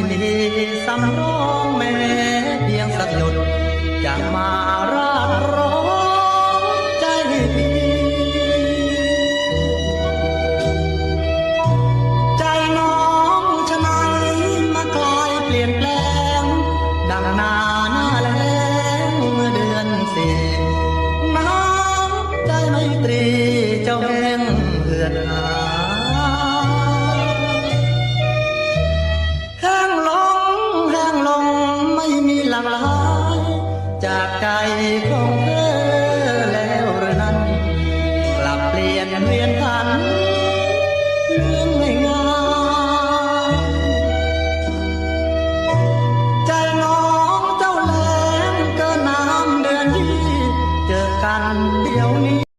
ไม่มีสำรองแม้เพียงสักหยดจะมาราดร้อนใจพี่ใจน้องฉะนั้นมากลายเปลี่ยนแปลง ดังนาหน้าแล้งเมื่อเดือนสี่น้ำใจไม่ตรีเจ้าแห้งเหือดหา จากใจของเธอแล้วนั้นกลับเปลี่ยนเวียนผันเรื่องไม่งามใจน้องเจ้าแหลมก็น้ำเดือนยี่เจอกันเดี๋ยวนี้